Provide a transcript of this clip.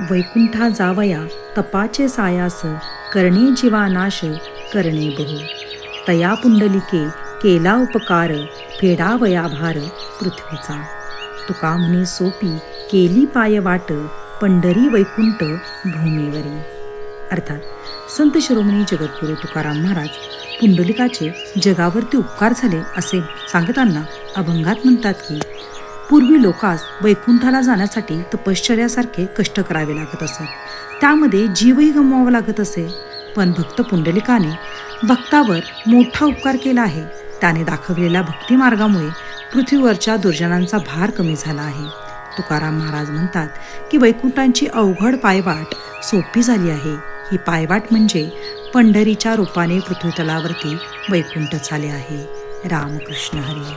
वैकुंठा जावया तपाचे सायास करणे जीवानाश करणे बहु. तया पुंडलिके केला उपकार फेडावया भार पृथ्वीचा. तुका म्हणे सोपी केली पाय वाट पंढरी वैकुंठ भूमीवरी. अर्थात संत शिरोमणी जगद्गुरू तुकाराम महाराज पुंडलिकाचे जगावरती उपकार झाले असे सांगताना अभंगात म्हणतात की पूर्वी लोकास वैकुंठाला जाण्यासाठी तपश्चर्यासारखे कष्ट करावे लागत असत. त्यामध्ये जीवही गमवावा लागत असे. पण भक्त पुंडलिकाने भक्तावर मोठा उपकार केला आहे. त्याने दाखवलेल्या भक्तिमार्गामुळे पृथ्वीवरच्या दुर्जनांचा भार कमी झाला आहे. तुकाराम महाराज म्हणतात की वैकुंठांची अवघड पायवाट सोपी झाली आहे. ही पायवाट म्हणजे पंढरीच्या रूपाने पृथ्वीतलावरती वैकुंठ झाले आहे. रामकृष्ण हरी.